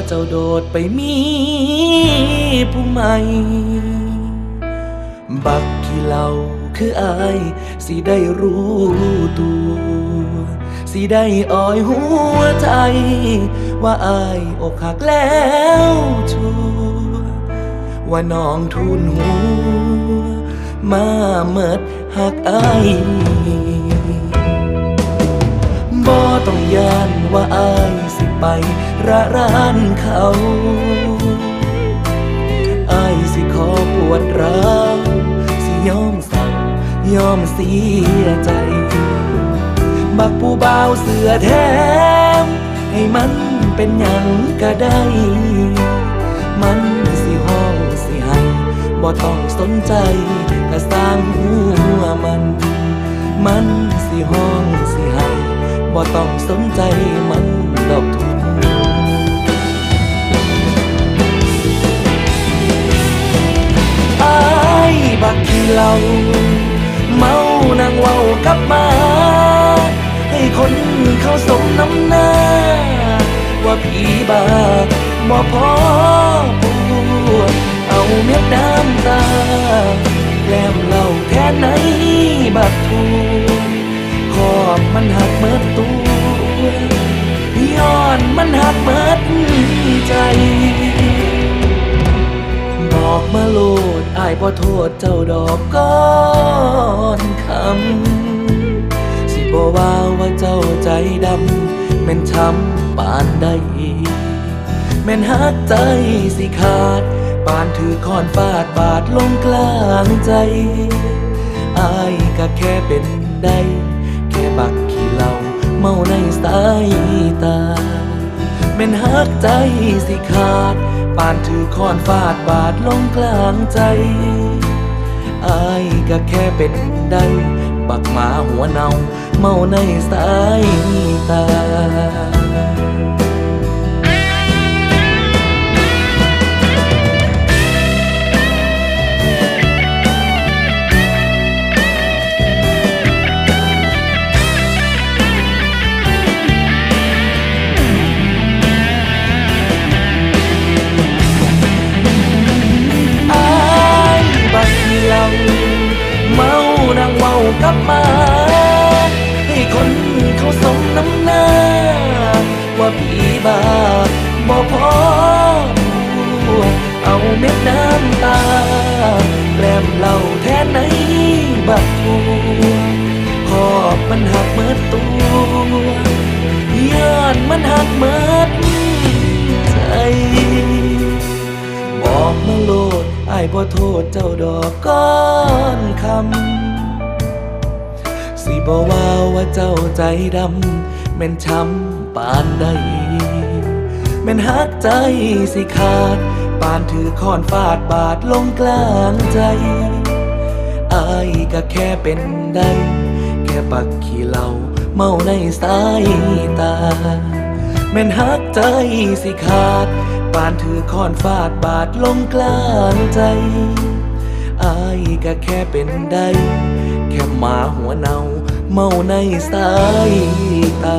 ว่าเจ้าโดดไปมีผู้ใหม่ บักขี้เหล่าคืออายสิได้รู้ตัว สิได้อ่อยหัวใจ ว่าอายอกหักแล้วชัวว่าน้องทุนหัวมาเมิดหักอายบ่ต้องยานว่าอายส ไป ระรานเขาอายสิขอปวดร้าวสิยอมสั่งยอมเสียใจ บักผู้บ่าวเสือแถม ให้มันเป็นหยังก็ได้ มันสิห้องสิให้บ่ต้องสนใจก็สร้างหัวมัน มันสิห้องสิให้บ่ต้องสนใจ ว่าผีบาบ่พอปวดเอาเม็ดน้ำตาแกล้มเหล่าแค่ไหนบักทูขอบมันหักเมิดตัวย้อนมันหักเมิดใจบอกมาโลดอายบ่โทษเจ้าดอกก้อนคำ ว่าว่าเจ้าใจดำแม่นช้ำปานใดแม่นหักใจสิขาด ปานถือค้อนฟาดบาดลงกลางใจอายก็แค่เป็นได้ แค่บักขี้เหล่าเมาในสายตาแม่นหักใจสิขาด ปานถือค้อนฟาดบาดลงกลางใจอายก็แค่เป็นได้ บักหมาหัวเนาเมาในสายตา งเว้ากับมา ให้คนเขาสมน้ำหน้า ว่าผีบาบ่พอเอาเม็ดน้ำตาแกล้มเหล่าแทนไหนบักทัวขอบมันหักเมิดตัวย้อนมันหักเมิดใจ บอกมาโลดไอ้บ่โทษเจ้าดอกก้อนคำ บ่ว่าว่าเจ้าใจดำแม่นช้ำปานใดแม่นหักใจสิขาด ปานถือค้อนฟาดบาดลงกลางใจอายก็แค่เป็นได้แค่ปักขี้เหล่าเมาในสายตาแม่นหักใจสิขาด ปานถือค้อนฟาดบาดลงกลางใจอายก็แค่เป็นได้ แค่หมาหัวเนา เมาในสายตา